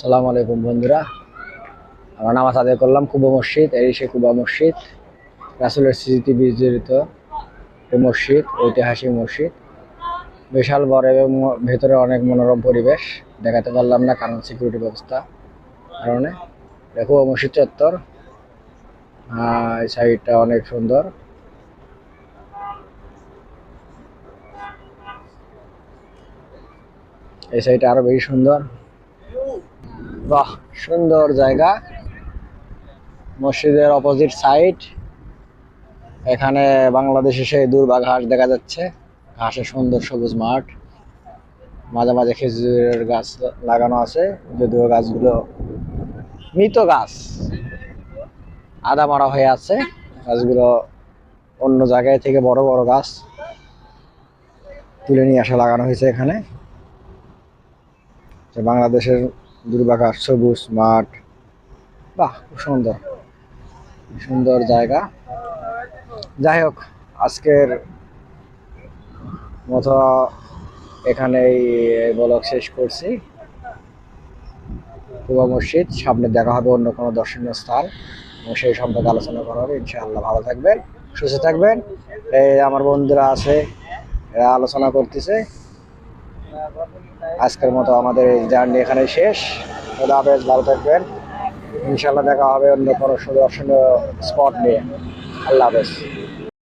সালাম আলাইকুম বন্ধুরা। আমরা নামাজ আদায় করলাম কুবা মসজিদ, এই সে কুবা মসজিদ। রাসুলের স্মৃতি বিজড়িত মসজিদ, ঐতিহাসিক মসজিদ। বিশাল বড় এবং ভেতরে অনেক মনোরম পরিবেশ, দেখাতে পারলাম না কারণ সিকিউরিটি ব্যবস্থা কারণে। দেখো মসজিদ চত্বর এই সাইডটা অনেক সুন্দর। এই সাইডটা আরও বেশি সুন্দর। বাহ, সুন্দর জায়গা। মসজিদের অপোজিট সাইড এখানে বাংলাদেশে সেই দুর্বা ঘাস দেখা যাচ্ছে। ঘাসে সুন্দর সবুজ মাঠ। মাঝে মাঝে খেজুরের গাছ লাগানো আছে। যদিও গাছগুলো মৃত গাছ। আদা মারা হয়ে আছে। গাছগুলো অন্য জায়গায় থেকে বড় বড় গাছ তুলে নিয়ে আসা লাগানো হয়েছে এখানে। বাংলাদেশের দুর্বাঘাস সবুজ মাঠ। বাহ, খুব সুন্দর। সুন্দর জায়গা। যাই হোক, আজকের মতো এখানেই ব্লগ শেষ করছি। কুবা মসজিদ, সামনে দেখা হবে অন্য কোনো দর্শনীয় স্থান। এবং সেই সম্পর্কে আলোচনা করা হবে। ইনশাআল্লাহ ভালো থাকবেন, সুস্থ থাকবেন। এই আমার বন্ধুরা আছে, এরা আলোচনা করতেছে। আজকের মতো আমাদের এই জার্নি এখানে শেষ। খোদা হাফেজ, ভালো থাকবেন। ইনশাল্লাহ দেখা হবে অন্য কোনো সুদর্শনীয় স্পট নিয়ে। আল্লাহ হাফেজ।